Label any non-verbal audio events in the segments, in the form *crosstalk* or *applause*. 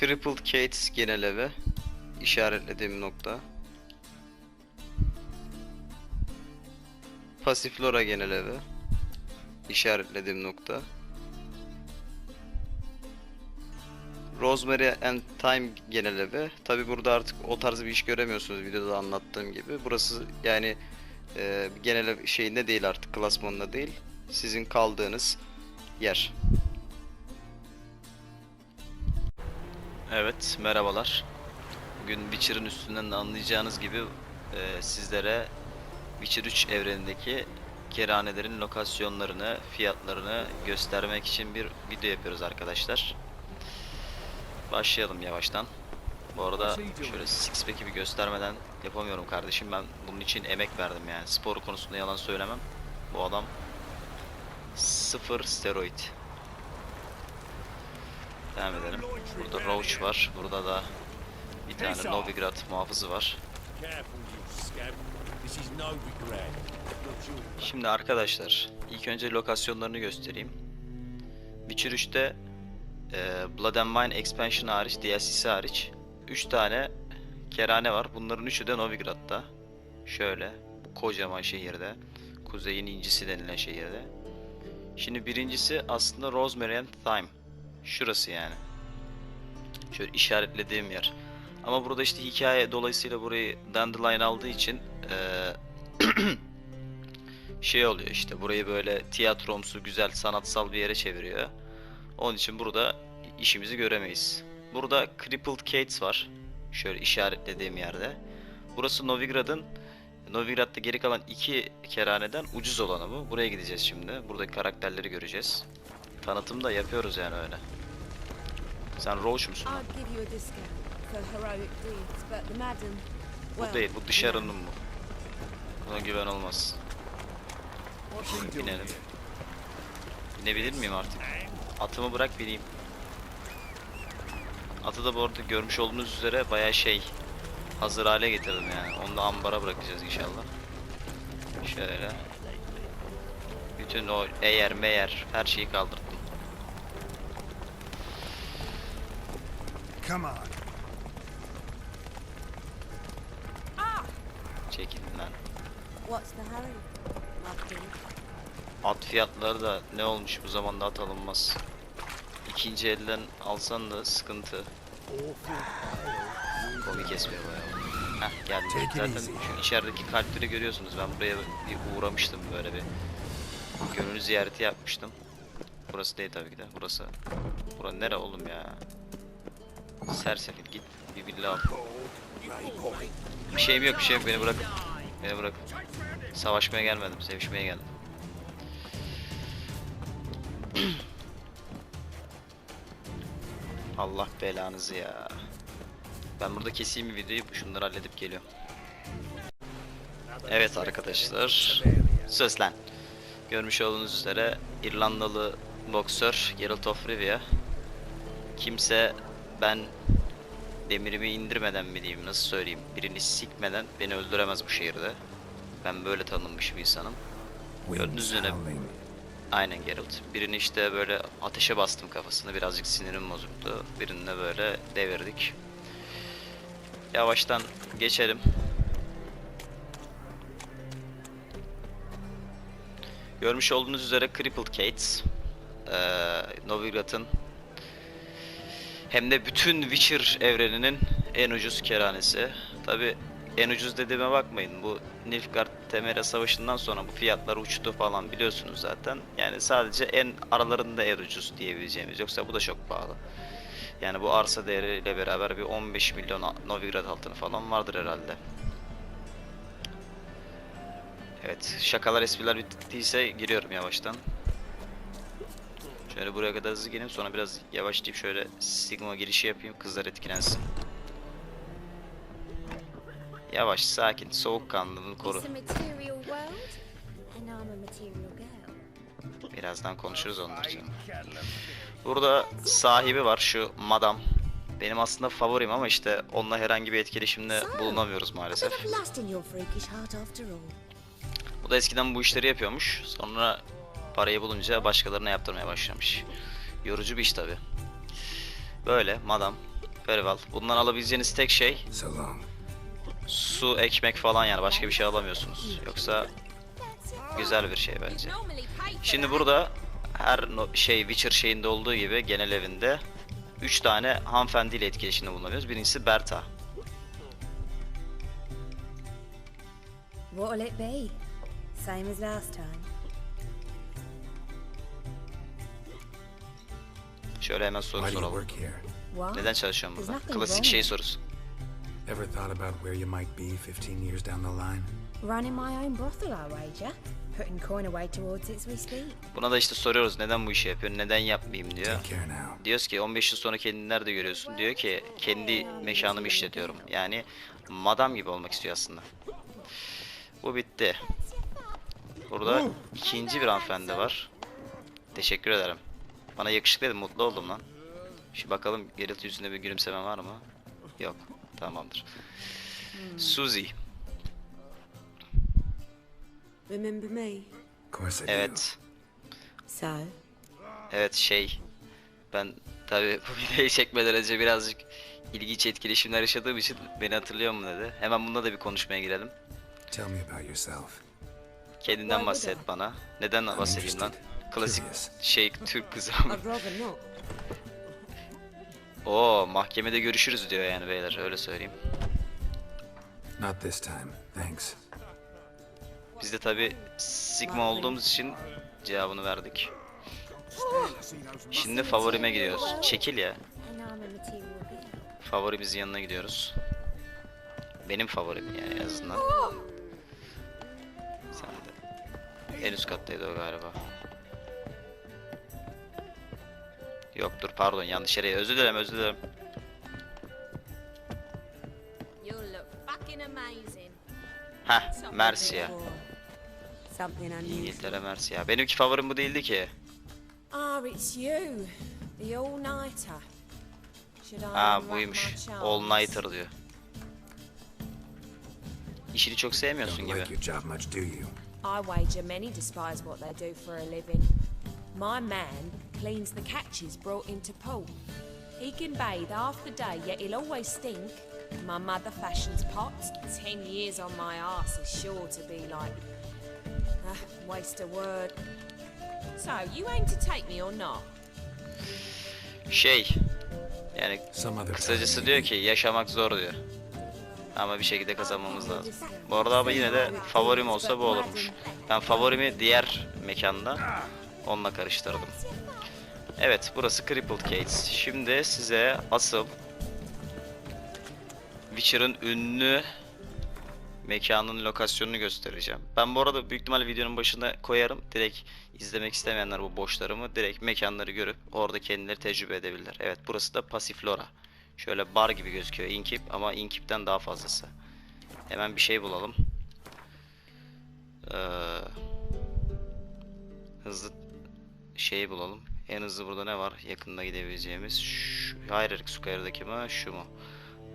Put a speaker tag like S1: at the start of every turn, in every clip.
S1: Crippled Kate genel evi. işaretlediğim nokta. Passiflora genel evi. işaretlediğim nokta. Rosemary and Thyme genel evi. Tabi burada artık o tarz bir iş göremiyorsunuz videoda anlattığım gibi. Burası yani e, genel şeyinde değil artık klasmanında değil. Sizin kaldığınız yer. Evet, merhabalar. Bugün Witcher'ın üstünden de anlayacağınız gibi e, sizlere Witcher 3 evrenindeki kerhanelerin lokasyonlarını, fiyatlarını göstermek için bir video yapıyoruz arkadaşlar. Başlayalım yavaştan. Bu arada şöyle six pack'i bir göstermeden yapamıyorum kardeşim. Ben bunun için emek verdim yani. Spor konusunda yalan söylemem. Bu adam sıfır steroid. Devam edelim. Burada Roach var. Burada da bir tane Novigrad muhafızı var. Şimdi arkadaşlar ilk önce lokasyonlarını göstereyim. Witcher 3'te e, Blood and Wine expansion hariç, DLC'si hariç 3 tane kerane var. Bunların üçü de Novigrad'da. Şöyle bu kocaman şehirde. Kuzeyin incisi denilen şehirde. Şimdi birincisi aslında Rosemary and Thyme. Şurası yani. Şöyle işaretlediğim yer. Ama burada işte hikaye dolayısıyla burayı Dandelion aldığı için eee *clears throat* şey oluyor işte burayı böyle tiyatromsu güzel sanatsal bir yere çeviriyor. Onun için burada işimizi göremeyiz. Burada Crippled Cates var. Şöyle işaretlediğim yerde. Burası Novigrad'ın Novigrad'da geri kalan iki kerhaneden ucuz olanı bu. Buraya gideceğiz şimdi. Buradaki karakterleri göreceğiz. Tanıtım da yapıyoruz yani öyle. Sen Roach musun? lan? Bu değil, bu dışarının bu. Buna güven olmaz. Binelim. Binebilir miyim artık? Atımı bırak bineyim. Atı da bu arada görmüş olduğunuz üzere bayağı şey hazır hale getirdim yani. Onu da ambara bırakacağız inşallah. Şöyle. Bütün o eğer meğer her şeyi kaldırdım.
S2: Come on.
S1: Çekilin lan.
S3: What's the hurry?
S1: At fiyatları da ne olmuş bu zamanda at alınmaz. İkinci elden alsan da sıkıntı. Komi kesmiyor bayağı. Heh geldi. Zaten şu içerideki kalpleri görüyorsunuz. Ben buraya bir uğramıştım böyle bir. Gönül ziyareti yapmıştım. Burası değil tabii ki de. Burası. Bura nere oğlum ya? Sersefil git bir villa al. Bir şeyim yok bir şeyim yok beni bırak. Beni bırak. Savaşmaya gelmedim sevişmeye geldim. *clears throat* Allah belanızı ya. Ben burada keseyim videoyu şunları halledip geliyorum. Evet arkadaşlar. Söz lan. Görmüş olduğunuz üzere İrlandalı boksör Geralt of Rivia. Kimse ben demirimi indirmeden mi diyeyim nasıl söyleyeyim birini sikmeden beni öldüremez bu şehirde. Ben böyle tanınmış bir insanım. Gördüğünüz üzere Aynen Geralt. Birini işte böyle ateşe bastım kafasına. Birazcık sinirim bozuktu. Birini de böyle devirdik. Yavaştan geçelim. Görmüş olduğunuz üzere Crippled Cates. Ee, Novigrad'ın hem de bütün Witcher evreninin en ucuz kerhanesi. Tabi en ucuz dediğime bakmayın. Bu Nilfgaard Temera Savaşı'ndan sonra bu fiyatlar uçtu falan biliyorsunuz zaten. Yani sadece en aralarında en ucuz diyebileceğimiz. Yoksa bu da çok pahalı. Yani bu arsa değeriyle beraber bir 15 milyon Novigrad altını falan vardır herhalde. Evet, şakalar espriler bittiyse giriyorum yavaştan. Şöyle buraya kadar hızlı geleyim sonra biraz yavaşlayıp şöyle Sigma girişi yapayım kızlar etkilensin. Yavaş, sakin, soğukkanlılığını koru. Birazdan konuşuruz onlar için. Burada sahibi var şu madam. Benim aslında favorim ama işte onunla herhangi bir etkileşimde bulunamıyoruz maalesef. O da eskiden bu işleri yapıyormuş. Sonra parayı bulunca başkalarına yaptırmaya başlamış. Yorucu bir iş tabi. Böyle madam. Very well. Bundan alabileceğiniz tek şey
S2: long.
S1: su, ekmek falan yani başka bir şey alamıyorsunuz. Yoksa güzel bir şey bence. Şimdi burada her no- şey Witcher şeyinde olduğu gibi genel evinde 3 tane hanımefendiyle etkileşimde bulunuyoruz. Birincisi Berta.
S3: What'll it be? Same as last time.
S1: Şöyle hemen soru soralım. Neden çalışıyorum
S3: There's
S1: burada? Klasik şey sorusu.
S2: Ever thought about where you might be 15 years down the line?
S3: Running my own brothel, I wager. Putting coin away towards it as we speak.
S1: Buna da işte soruyoruz neden bu işi yapıyorsun, neden yapmayayım diyor. Diyoruz ki 15 yıl sonra kendini nerede görüyorsun? Diyor ki kendi mekanımı işletiyorum. Yani madam gibi olmak istiyor aslında. Bu bitti. Burada ikinci bir hanımefendi var. Teşekkür ederim. Bana yakışıklı dedim, mutlu oldum lan. Şu bakalım Geralt yüzünde bir gülümseme var mı? Yok. Tamamdır. Suzy.
S4: Remember me?
S2: Of course I do.
S1: Evet.
S4: So,
S1: Evet şey. Ben tabi *laughs* bu videoyu çekmeden önce birazcık ilginç etkileşimler yaşadığım için beni hatırlıyor mu dedi. Hemen bunda da bir konuşmaya girelim.
S2: Tell me about yourself.
S1: Kendinden bahset bana. Neden bahsedeyim lan? Klasik şey Türk kızı. Oo mahkemede görüşürüz diyor yani beyler öyle söyleyeyim.
S2: Not this time, thanks.
S1: Biz de tabi Sigma olduğumuz için cevabını verdik. Şimdi favorime gidiyoruz. Çekil ya. Favorimizin yanına gidiyoruz. Benim favorim yani en azından. Sen de. En üst kattaydı o galiba. Yoktur pardon yanlış yere. Özür dilerim özür dilerim. Heh Mercia. İngiltere Mercia. Benimki favorim bu değildi ki.
S4: Ah, it's you. The
S1: Ha buymuş. All Nighter diyor. İşini çok sevmiyorsun gibi.
S4: I wager many despise what they do for a living. My man cleans the catches brought into port. He can bathe half the day, yet he'll always stink. My mother fashions pots. Ten years on my arse is sure to be like. Ah, waste a word. So, you aim to take me or not?
S1: Şey. Yani Kısacası diyor ki yaşamak zor diyor. Ama bir şekilde kazanmamız lazım. Bu arada ama yine de favorim olsa bu olurmuş. Ben favorimi diğer mekanda onunla karıştırdım. Evet burası Crippled Gates. Şimdi size asıl Witcher'ın ünlü mekanın lokasyonunu göstereceğim. Ben bu arada büyük ihtimalle videonun başına koyarım. Direkt izlemek istemeyenler bu boşlarımı direkt mekanları görüp orada kendileri tecrübe edebilirler. Evet burası da Passiflora. Şöyle bar gibi gözüküyor Inkip ama Inkip'ten daha fazlası. Hemen bir şey bulalım. Ee, hızlı şeyi bulalım. En hızlı burada ne var? Yakında gidebileceğimiz. Şu, Hierarchy Square'daki mi? Şu mu?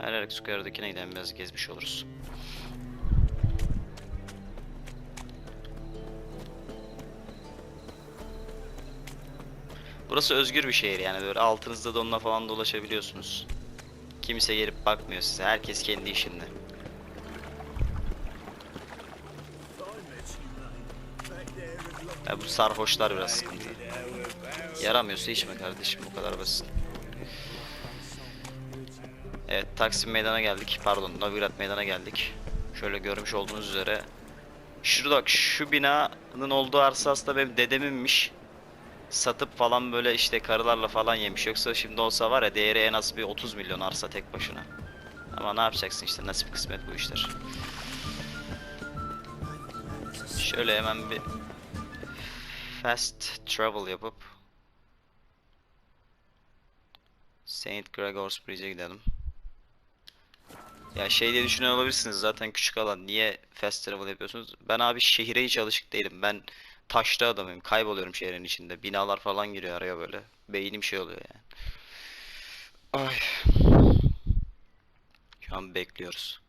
S1: Hierarchy Square'dakine giden biraz gezmiş oluruz. Burası özgür bir şehir yani böyle altınızda donla falan dolaşabiliyorsunuz. Kimse gelip bakmıyor size. Herkes kendi işinde. Ya bu sarhoşlar biraz sıkıntı. Yaramıyorsa içme kardeşim bu kadar basit. Evet Taksim meydana geldik. Pardon Novigrad meydana geldik. Şöyle görmüş olduğunuz üzere. Şurada bak şu binanın olduğu arsa aslında benim dedeminmiş. Satıp falan böyle işte karılarla falan yemiş. Yoksa şimdi olsa var ya değeri en az bir 30 milyon arsa tek başına. Ama ne yapacaksın işte nasip kısmet bu işler. Şöyle hemen bir fast travel yapıp Saint Gregor's Bridge'e gidelim. Ya şey diye düşünüyor olabilirsiniz zaten küçük alan niye fast travel yapıyorsunuz? Ben abi şehire hiç alışık değilim. Ben taşlı adamım. Kayboluyorum şehrin içinde. Binalar falan giriyor araya böyle. Beynim şey oluyor yani. Ay. Şu an bekliyoruz.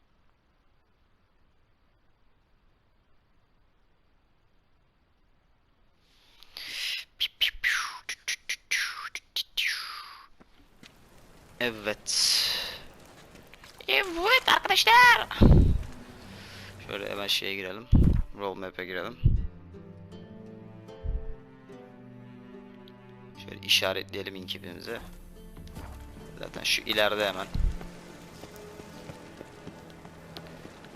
S1: Evet. Evet arkadaşlar. Şöyle hemen şeye girelim. Roll map'e girelim. Şöyle işaretleyelim inkibimizi. Zaten şu ileride hemen.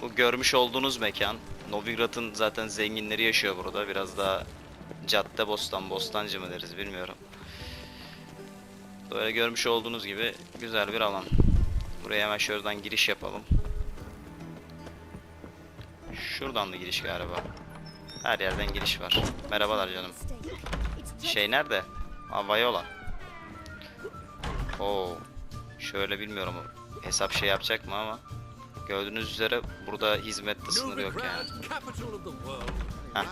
S1: Bu görmüş olduğunuz mekan. Novigrad'ın zaten zenginleri yaşıyor burada. Biraz daha cadde bostan, bostancı mı deriz bilmiyorum. Böyle görmüş olduğunuz gibi güzel bir alan. Buraya hemen şuradan giriş yapalım. Şuradan da giriş galiba. Her yerden giriş var. Merhabalar canım. Şey nerede? Aa, Viola. Oo. Şöyle bilmiyorum. Hesap şey yapacak mı ama. Gördüğünüz üzere burada hizmette sınır yok yani. Heh.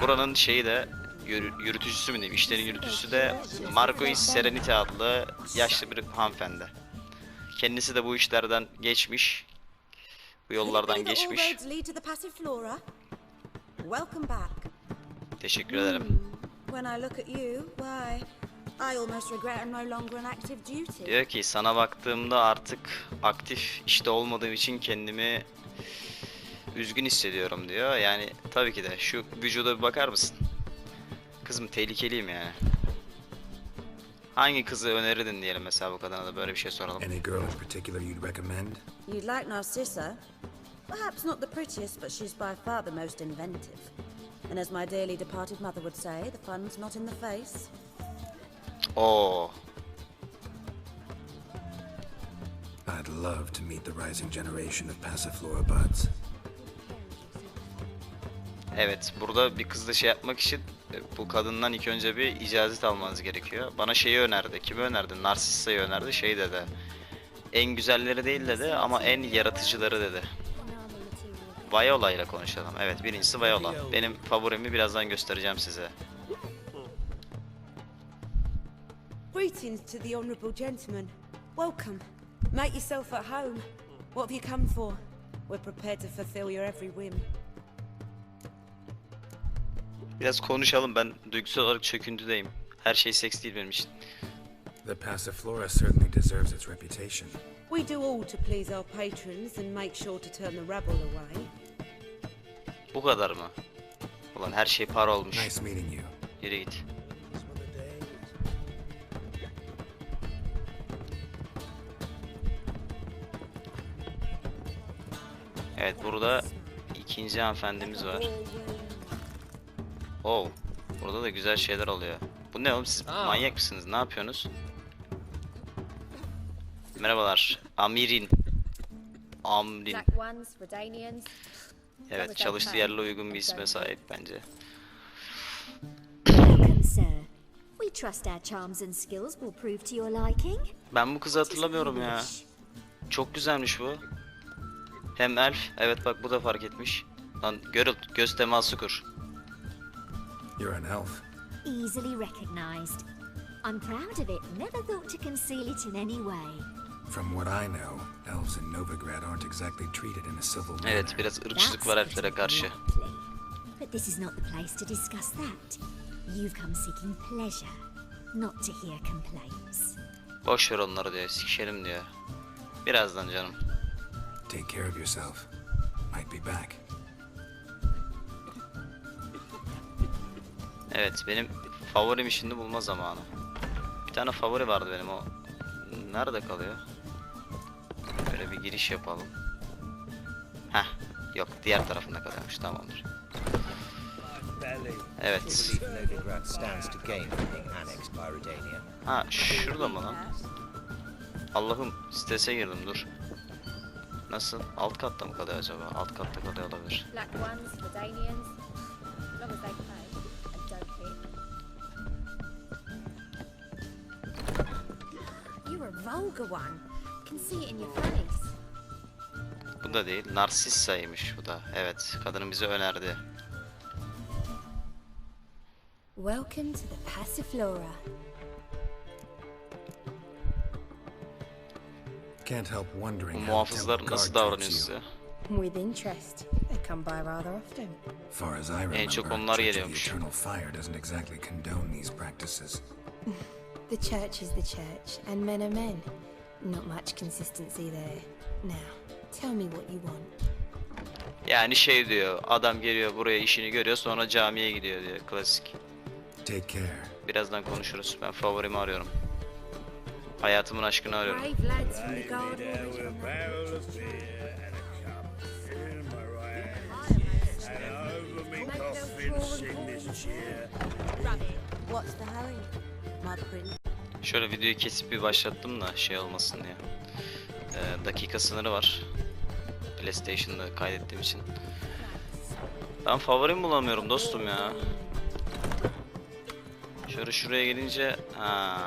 S1: Buranın şeyi de yürütücüsü mü diyeyim, işlerin yürütücüsü de Marcois Serenity adlı yaşlı bir hanımefendi. Kendisi de bu işlerden geçmiş. Bu yollardan geçmiş. Teşekkür ederim.
S3: Duty.
S1: Diyor ki sana baktığımda artık aktif işte olmadığım için kendimi üzgün hissediyorum diyor. Yani tabii ki de şu vücuda bir bakar mısın? Kızım tehlikeliyim yani. Hangi kızı önerirdin diyelim mesela bu kadına da böyle bir şey soralım.
S2: Any girl in particular you'd recommend?
S3: You'd like Narcissa? Perhaps not the prettiest, but she's by far the most inventive. And as my dearly departed mother would say, the fun's not in the face.
S1: Oo.
S2: I'd love to meet the rising generation of Passiflora buds.
S1: Evet, burada bir kızla şey yapmak için bu kadından ilk önce bir icazet almanız gerekiyor. Bana şeyi önerdi. Kimi önerdi? Narsissa'yı önerdi. Şey dedi. En güzelleri değil dedi ama en yaratıcıları dedi. Viola ile konuşalım. Evet, birincisi Viola. Benim favorimi birazdan göstereceğim size.
S5: Greetings to the honourable gentleman. Welcome. Make yourself at home. What have you come for? We're prepared to fulfill your every whim.
S1: Biraz konuşalım. Ben duygusal olarak çöküntüdeyim. Her şey seks değil benim için.
S2: The Passiflora certainly deserves its reputation.
S5: We do all to please our patrons and make sure to turn the rabble away.
S1: Bu kadar mı? Ulan her şey para olmuş.
S2: Nice meeting you.
S1: Yürü git. Evet burada ikinci hanımefendimiz var. Oh, burada da güzel şeyler oluyor. Bu ne oğlum siz manyak mısınız? Ne yapıyorsunuz? Merhabalar. Amirin. Amrin. Evet çalıştığı yerle uygun bir isme sahip bence. Ben bu kızı hatırlamıyorum ya. Çok güzelmiş bu. Hem elf. Evet bak bu da fark etmiş. Lan Geralt göz teması kur.
S2: You're an elf.
S6: Easily recognized. I'm proud of it. Never thought to conceal it in any way.
S2: From what I know, elves in Novigrad aren't exactly treated in a civil manner.
S1: Evet biraz ırkçılık var elflere karşı.
S6: But this is not the place to discuss that. You've come seeking pleasure, not to hear complaints.
S1: Boş ver onları diyor. Sikişelim diyor. Birazdan canım.
S2: Take care of yourself. Might be back.
S1: Evet benim favorim işini bulma zamanı. Bir tane favori vardı benim o. Nerede kalıyor? Böyle bir giriş yapalım. Heh. Yok diğer tarafında kalıyormuş tamamdır. Evet. Ha şurada mı lan? Allah'ım strese girdim dur. Nasıl? Alt katta mı kalıyor acaba? Alt katta kalıyor olabilir.
S3: Vulgar one. Can see it in your face.
S1: Bu da değil. Narsissa'ymış bu da. Evet. Kadının bize önerdi.
S3: Welcome to the Passiflora.
S2: Can't help wondering how
S1: muhafızlar nasıl davranıyor size?
S3: With interest. They come by rather often.
S2: Far as I remember,
S1: çok onlar
S2: the
S1: geliyormuş.
S2: Eternal Fire doesn't exactly condone these practices. *laughs*
S7: The church is the church, and men are men.
S4: Not much consistency there. Now, tell me what you want.
S1: Yani şey diyor, adam geliyor buraya işini görüyor sonra camiye gidiyor diyor. Klasik.
S2: Take care.
S1: Birazdan konuşuruz. Ben favorimi arıyorum. Hayatımın aşkını arıyorum.
S3: What's the hurry, my prince?
S1: Şöyle videoyu kesip bir başlattım da şey olmasın diye. Ee, dakika sınırı var. PlayStation'da kaydettiğim için. Ben favorim bulamıyorum dostum ya. Şöyle şuraya gelince ha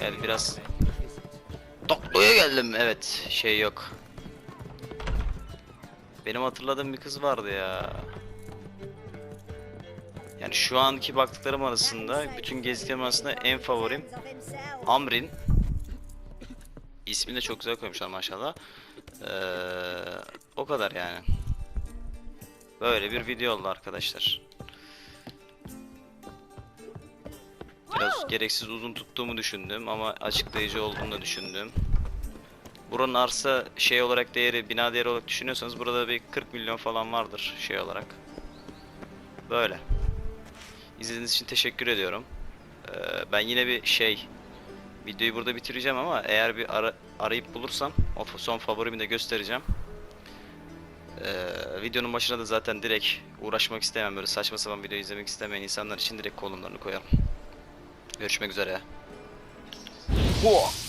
S8: highly
S1: biraz. Doklo'ya geldim. Evet, şey yok. Benim hatırladığım bir kız vardı ya. Yani şu anki baktıklarım arasında, bütün gezdiklerim arasında en favorim Amrin. İsmini de çok güzel koymuşlar maşallah. Ee, o kadar yani. Böyle bir video oldu arkadaşlar. Biraz gereksiz uzun tuttuğumu düşündüm ama açıklayıcı olduğunu da düşündüm. Buranın arsa şey olarak değeri, bina değeri olarak düşünüyorsanız burada bir 40 milyon falan vardır şey olarak. Böyle. İzlediğiniz için teşekkür ediyorum. Ee, ben yine bir şey videoyu burada bitireceğim ama eğer bir ara- arayıp bulursam o son favorimi de göstereceğim. Ee, videonun başına da zaten direkt uğraşmak istemem böyle saçma sapan video izlemek istemeyen insanlar için direkt kolumlarını koyarım. Görüşmek üzere. Hua!